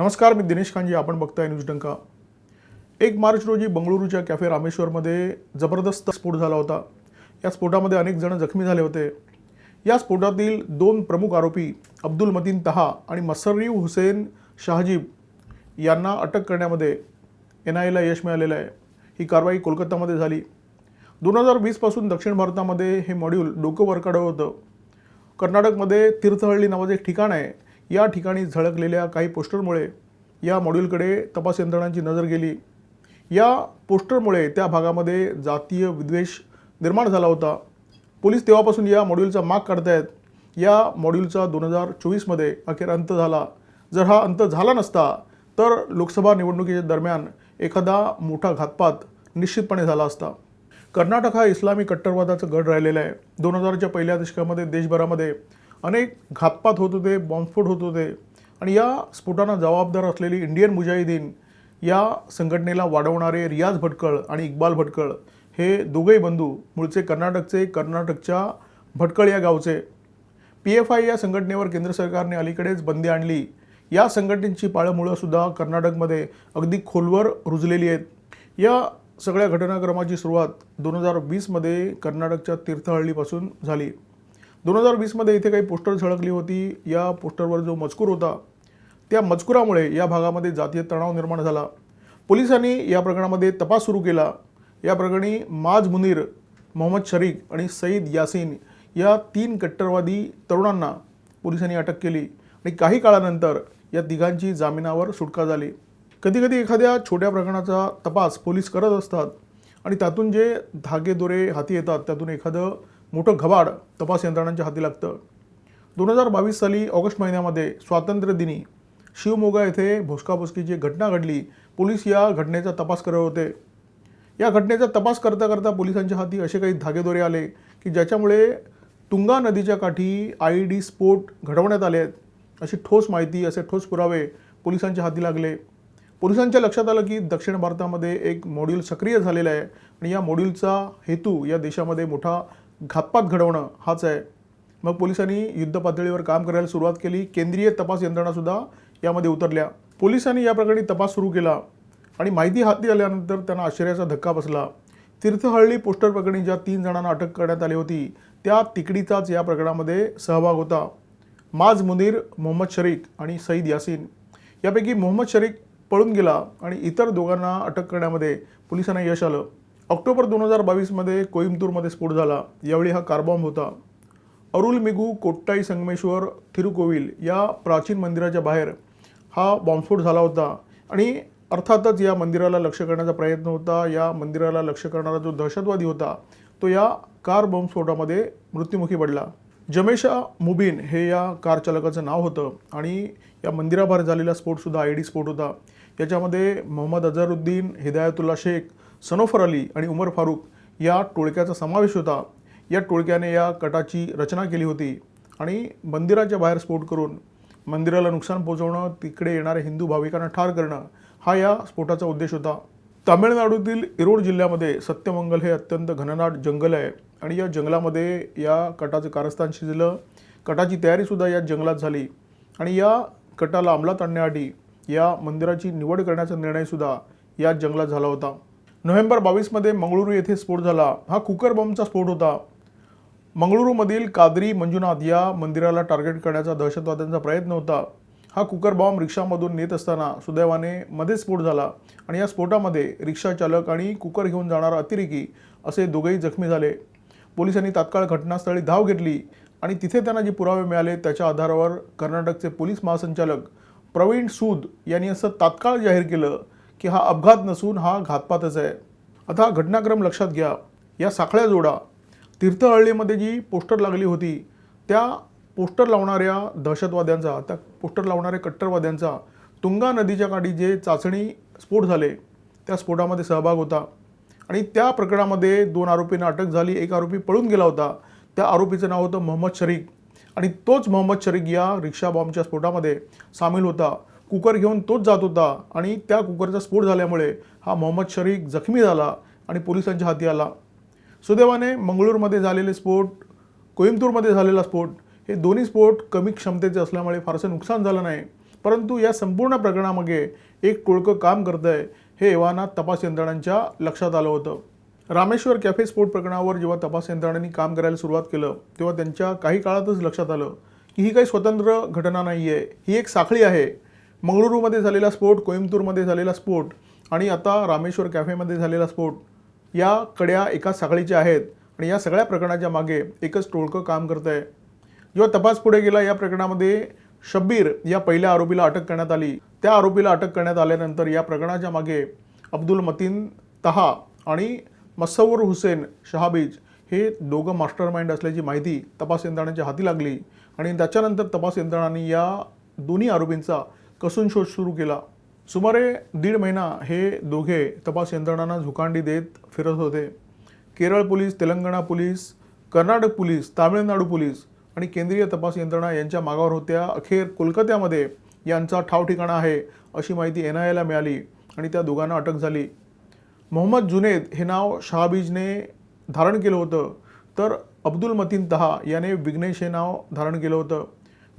नमस्कार मी दिनेश खांजी आपण बघताय न्यूज डंका. एक मार्च रोजी बंगळुरूच्या कॅफे रामेश्वरमध्ये जबरदस्त स्फोट झाला होता. या स्फोटामध्ये अनेक जण जखमी झाले होते. या स्फोटातील दोन प्रमुख आरोपी अब्दुल मतीन तहा आणि मसरीव हुसेन शाहजीब यांना अटक करण्यामध्ये एन आय एला यश मिळालेलं आहे. ही कारवाई कोलकातामध्ये झाली. दोन हजार वीसपासून दक्षिण भारतामध्ये हे मॉड्यूल डोकं वर होतं. कर्नाटकमध्ये तीर्थहळ्ळी नावाचं एक ठिकाण आहे. या ठिकाणी झळकलेल्या काही पोस्टरमुळे या मॉड्यूलकडे तपास यंत्रणांची नजर गेली. या पोस्टरमुळे त्या भागामध्ये जातीय विद्वेष निर्माण झाला होता. पोलीस तेव्हापासून या मॉड्यूलचा माग काढतायत. या मॉड्यूलचा दोन हजार चोवीसमध्ये अखेर अंत झाला. जर हा अंत झाला नसता तर लोकसभा निवडणुकीच्या दरम्यान एखादा मोठा घातपात निश्चितपणे झाला असता. कर्नाटक हा इस्लामी कट्टरवादाचा गड राहिलेला आहे. दोन हजारच्या पहिल्या दशकामध्ये देशभरामध्ये अनेक घातपात होत होते बॉम्बस्फोट होत होते. आणि या स्फोटांना जबाबदार असलेली इंडियन मुजाहिदीन या संघटनेला वाढवणारे रियाज भटकळ आणि इक्बाल भटकळ हे दोघेही बंधू मूळचे कर्नाटकचे कर्नाटकच्या भटकळ या गावचे. पी एफ आय या संघटनेवर केंद्र सरकारने अलीकडेच बंदी आणली. या संघटनेची पाळंमुळंसुद्धा कर्नाटकमध्ये अगदी खोलवर रुजलेली आहेत. या सगळ्या घटनाक्रमाची सुरुवात दोन हजार वीसमध्ये कर्नाटकच्या तीर्थहळ्ळीपासून झाली. दोन हजार वीसमध्ये इथे काही पोस्टर झळकली होती. या पोस्टरवर जो मजकूर होता त्या मजकुरामुळे या भागामध्ये जातीय तणाव निर्माण झाला. पोलिसांनी या प्रकरणामध्ये तपास सुरू केला. या प्रकरणी माज मुनीर मोहम्मद शरीक आणि सईद यासीन या तीन कट्टरवादी तरुणांना पोलिसांनी अटक केली आणि काही काळानंतर या तिघांची जामिनावर सुटका झाली. कधीकधी एखाद्या छोट्या प्रकरणाचा तपास पोलीस करत असतात आणि त्यातून जे धागेदोरे हाती येतात त्यातून एखादं मोठं घबाड तपास यंत्रणांच्या हाती लागतं. दोन हजार बावीस साली ऑगस्ट महिन्यामध्ये स्वातंत्र्यदिनी शिवमोगा येथे भोसकाभोसकीची घटना घडली. पोलीस या घटनेचा तपास करत होते. या घटनेचा तपास करता करता पोलिसांच्या हाती असे काही धागेदोरे आले की ज्याच्यामुळे तुंगा नदीच्या काठी आय डी स्फोट घडवण्यात आले आहेत अशी ठोस माहिती असे ठोस पुरावे पोलिसांच्या हाती लागले. पोलिसांच्या लक्षात आलं की दक्षिण भारतामध्ये एक मॉड्यूल सक्रिय झालेलं आहे आणि या मॉड्यूलचा हेतू या देशामध्ये मोठा घातपात घडवणं हाच आहे. मग पोलिसांनी युद्ध पातळीवर काम करायला सुरुवात केली. केंद्रीय तपास यंत्रणासुद्धा यामध्ये उतरल्या. पोलिसांनी या प्रकरणी तपास सुरू केला आणि माहिती हाती आल्यानंतर त्यांना आश्चर्याचा धक्का बसला. तीर्थहळ्ळी पोस्टर प्रकरणी ज्या तीन जणांना अटक करण्यात आली होती त्या तिकडीचाच या प्रकरणामध्ये सहभाग होता. माज मुनीर मोहम्मद शरीक आणि सईद यासीन. यापैकी मोहम्मद शरीक पळून गेला आणि इतर दोघांना अटक करण्यामध्ये पोलिसांना यश आलं. ऑक्टोबर दोन हजार बावीसमध्ये कोईमतूरमध्ये स्फोट झाला. यावेळी हा कारबॉम्ब होता. अरुल मिगू कोट्टाई संगमेश्वर थिरुकोविल या प्राचीन मंदिराच्या बाहेर हा बॉम्बस्फोट झाला होता. आणि अर्थातच या मंदिराला लक्ष करण्याचा प्रयत्न होता. या मंदिराला लक्ष करणारा जो दहशतवादी होता तो या कार बॉम्बस्फोटामध्ये मृत्युमुखी पडला. जमेशा मुबीन हे या कार चालकाचं नाव होतं आणि या मंदिराबाहेर झालेला स्फोटसुद्धा आय डी स्फोट होता. याच्यामध्ये मोहम्मद अझरुद्दीन हिदायतुल्ला शेख सनोफर अली आणि उमर फारूक या टोळक्याचा समावेश होता. या टोळक्याने या कटाची रचना केली होती आणि मंदिराच्या बाहेर स्फोट करून मंदिराला नुकसान पोहोचवणं तिकडे येणाऱ्या हिंदू भाविकांना ठार करणं हा या स्फोटाचा उद्देश होता. तामिळनाडूतील इरोड जिल्ह्यामध्ये सत्यमंगल हे अत्यंत घननाट जंगल आहे आणि या जंगलामध्ये या कटाचं कारस्थान शिजलं. कटाची तयारीसुद्धा या जंगलात झाली आणि या कटाला अंमलात आणण्यासाठी या मंदिराची निवड करण्याचा निर्णयसुद्धा या जंगलात झाला होता. नोव्हेंबर बावीसमध्ये मंगळुरू येथे स्फोट झाला. हा कुकर बॉम्बचा स्फोट होता. मंगळुरूमधील कादरी मंजुनाथ या मंदिराला टार्गेट करण्याचा दहशतवाद्यांचा प्रयत्न होता. हा कुकर बॉम्ब रिक्षामधून नेत असताना सुदैवाने मध्ये स्फोट झाला आणि या स्फोटामध्ये रिक्षा चालक आणि कुकर घेऊन जाणारा अतिरेकी असे दोघेही जखमी झाले. पोलिसांनी तात्काळ घटनास्थळी धाव घेतली आणि तिथे त्यांना जे पुरावे मिळाले त्याच्या आधारावर कर्नाटकचे पोलीस महासंचालक प्रवीण सूद यांनी असं तात्काळ जाहीर केलं की हा अपघात नसून हा घातपातच आहे. आता हा घटनाक्रम लक्षात घ्या. या साखळ्या जोडा. तीर्थहळ्ळीमध्ये जी पोस्टर लागली होती त्या पोस्टर लावणाऱ्या दहशतवाद्यांचा त्या पोस्टर लावणाऱ्या कट्टरवाद्यांचा तुंगा नदीच्या काठी जे चाचणी स्फोट झाले त्या स्फोटामध्ये सहभाग होता. आणि त्या प्रकरणामध्ये दोन आरोपींना अटक झाली एक आरोपी पळून गेला होता. त्या आरोपीचं नाव होतं मोहम्मद शरीक. आणि तोच मोहम्मद शरीक या रिक्षा बॉम्बच्या स्फोटामध्ये सामील होता. कुकर घेऊन तोच जात होता आणि त्या कुकरचा स्फोट झाल्यामुळे हा मोहम्मद शरीक जखमी झाला आणि पोलिसांच्या हाती आला. सुदैवाने मंगळूरमध्ये झालेले स्फोट कोईमतूरमध्ये झालेला स्फोट हे दोन्ही स्फोट कमी क्षमतेचे असल्यामुळे फारसं नुकसान झालं नाही. परंतु या संपूर्ण प्रकरणामागे एक टोळकं काम करत आहे हे एव्हाना तपास यंत्रणांच्या लक्षात आलं होतं. रामेश्वर कॅफे स्फोट प्रकरणावर जेव्हा तपास यंत्रणांनी काम करायला सुरुवात केलं तेव्हा त्यांच्या काही काळातच लक्षात आलं की ही काही स्वतंत्र घटना नाही आहे ही एक साखळी आहे. मंगळुरूमध्ये झालेला स्फोट कोईमतूरमध्ये झालेला स्फोट आणि आता रामेश्वर कॅफेमध्ये झालेला स्फोट या कड्या एका साखळीच्या आहेत आणि या सगळ्या प्रकरणाच्या मागे एकच टोळकं काम करत आहे जेव्हा तपास पुढे गेला या प्रकरणामध्ये शब्बीर या पहिल्या आरोपीला अटक करण्यात आली. त्या आरोपीला अटक करण्यात आल्यानंतर या प्रकरणाच्या मागे अब्दुल मतीन तहा आणि मसवर हुसेन शहाबीज हे दोघं मास्टर माइंड असल्याची माहिती तपास यंत्रणांच्या हाती लागली आणि त्याच्यानंतर तपास यंत्रणांनी या दोन्ही आरोपींचा कसून शोध सुरू केला? सुमारे दीड महिना हे दोघे तपास यंत्रणांना झुकांडी देत फिरत होते. Kerala police Telangana police Karnataka police Tamil Nadu police आणि केंद्रीय तपास यंत्रणा यांच्या मागावर होत्या. अखेर कोलकात्यामध्ये यांचा ठाव ठिकाणा आहे अशी माहिती एन आय एला मिळाली आणि त्या दोघांना अटक झाली. मोहम्मद जुनेद हे नाव शहाबीजने धारण केलं होतं. तर अब्दुल मतीन तहा याने विघ्नेश हे नाव धारण केलं होतं.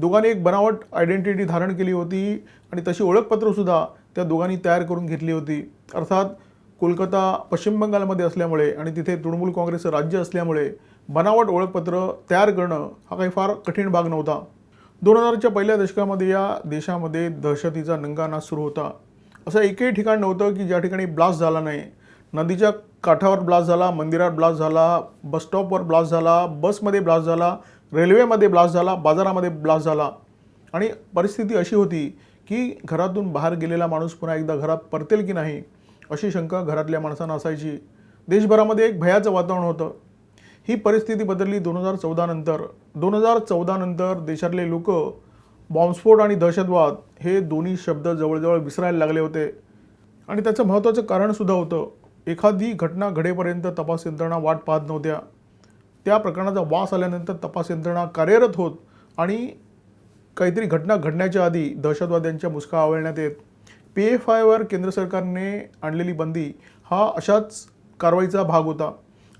दोघांनी एक बनावट आयडेंटिटी धारण केली होती आणि तशी ओळखपत्रसुद्धा त्या दोघांनी तयार करून घेतली होती. अर्थात कोलकाता पश्चिम बंगालमध्ये असल्यामुळे आणि तिथे तृणमूल काँग्रेसचं राज्य असल्यामुळे बनावट ओळखपत्र तयार करणं हा काही फार कठीण भाग नव्हता. दोन हजारच्या पहिल्या दशकामध्ये या देशामध्ये दहशतीचा नंगानाश सुरू होता. असं एकही ठिकाण नव्हतं की ज्या ठिकाणी ब्लास्ट झाला नाही. नदीच्या काठावर ब्लास्ट झाला मंदिरात ब्लास्ट झाला बस स्टॉपवर ब्लास्ट झाला बसमध्ये ब्लास्ट झाला रेल्वेमध्ये ब्लास्ट झाला बाजारामध्ये ब्लास्ट झाला. आणि परिस्थिती अशी होती की घरातून बाहेर गेलेला माणूस पुन्हा एकदा घरात परतेल की नाही अशी शंका घरातल्या माणसांना असायची. देशभरामध्ये एक भयाचं वातावरण होतं. ही परिस्थिती बदलली दोन हजार चौदानंतर दोन हजार चौदानंतर देशातले लोक बॉम्बस्फोट आणि दहशतवाद हे दोन्ही शब्द जवळजवळ विसरायला लागले होते. आणि त्याचं महत्त्वाचं कारणसुद्धा होतं. एखादी घटना घडेपर्यंत तपास यंत्रणा वाट पाहत नव्हत्या. त्या प्रकरणाचा वास आल्यानंतर तपास यंत्रणा कार्यरत होत आणि काहीतरी घटना घडण्याच्या आधी दहशतवाद्यांच्या मुसका आवळण्यात येत. पी एफ आयवर केंद्र सरकारने आणलेली बंदी हा अशाच कारवाईचा भाग होता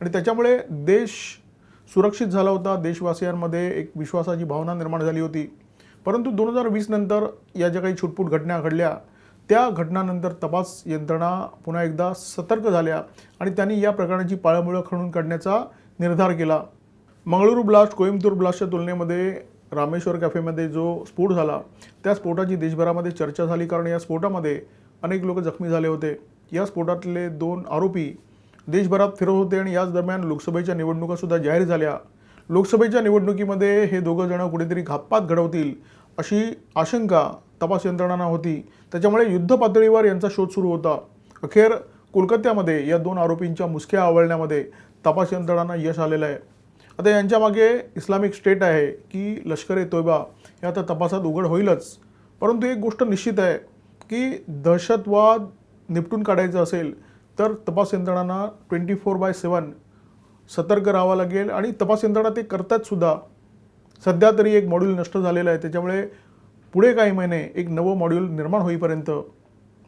आणि त्याच्यामुळे देश सुरक्षित झाला होता. देशवासियांमध्ये एक विश्वासाची भावना निर्माण झाली होती. परंतु दोन हजार वीस नंतर या ज्या काही छुटपूट घटना घडल्या त्या घटनानंतर तपास यंत्रणा पुन्हा एकदा सतर्क झाल्या आणि त्यांनी या प्रकरणाची पाळंमुळं खणून काढण्याचा निर्धार केला. मंगळुरू ब्लास्ट कोईमतूर ब्लास्टच्या तुलनेमध्ये रामेश्वर कॅफेमध्ये जो स्फोट झाला त्या स्फोटाची देशभरामध्ये चर्चा झाली कारण या स्फोटामध्ये अनेक लोक जखमी झाले होते. या स्फोटातले दोन आरोपी देशभरात फिरत होते आणि याच दरम्यान लोकसभेच्या निवडणुकासुद्धा जाहीर झाल्या. लोकसभेच्या निवडणुकीमध्ये हे दोघं जणं कुठेतरी घातपात घडवतील अशी आशंका तपास यंत्रणांना होती. त्याच्यामुळे युद्ध पातळीवर यांचा शोध सुरू होता. अखेर कोलकात्यामध्ये या दोन आरोपींच्या मुसक्या आवळण्यामध्ये तपास यंत्रणांना यश आलेलं आहे. आता यांच्या मागे इस्लामिक स्टेट आहे की लष्कर ए तोयबा हे आता तपासात उघड होईलच. परंतु एक गोष्ट निश्चित आहे की दहशतवाद निपटून काढायचं असेल तर तपास यंत्रणांना ट्वेंटी फोर बाय सेवन सतर्क राहावं लागेल आणि तपास यंत्रणा ते करतात सुद्धा. सध्या तरी एक मॉड्यूल नष्ट झालेलं आहे त्याच्यामुळे पुढे काही महिने एक नवं मॉड्यूल निर्माण होईपर्यंत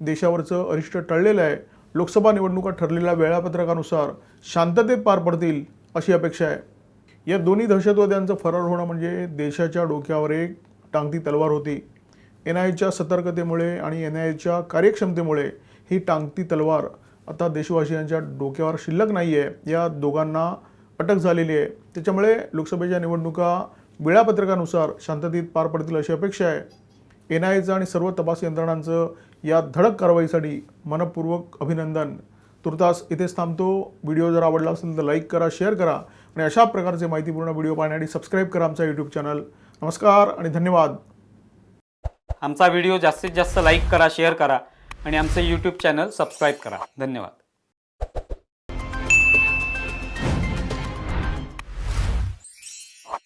देशावरचं अरिष्ट टळलेलं आहे. लोकसभा निवडणुका ठरलेल्या वेळापत्रकानुसार शांततेत पार पडतील अशी अपेक्षा आहे. या दोन्ही दहशतवाद्यांचं फरार होणं म्हणजे देशाच्या डोक्यावर एक टांगती तलवार होती. एन आय एच्या सतर्कतेमुळे आणि एन आय एच्या कार्यक्षमतेमुळे ही टांगती तलवार आता देशवासियांच्या डोक्यावर शिल्लक नाही आहे या दोघांना अटक झालेली आहे. त्याच्यामुळे लोकसभेच्या निवडणुका वेळापत्रकानुसार शांततेत पार पडतील अशी अपेक्षा आहे. एन आय एचं आणि सर्व तपास यंत्रणांचं या धडक कारवाईसाठी मनपूर्वक अभिनंदन. तुर्तास इथेच थांबतो. व्हिडिओ जर आवडला असेल तर लाईक करा शेअर करा आणि अशा प्रकारचे माहितीपूर्ण व्हिडिओ पाहण्यासाठी सबस्क्राईब करा आमचा यूट्यूब चॅनल नमस्कार आणि धन्यवाद. आमचा व्हिडिओ जास्तीत जास्त लाईक करा शेअर करा आणि आमचे यूट्यूब चॅनल सबस्क्राईब करा. धन्यवाद.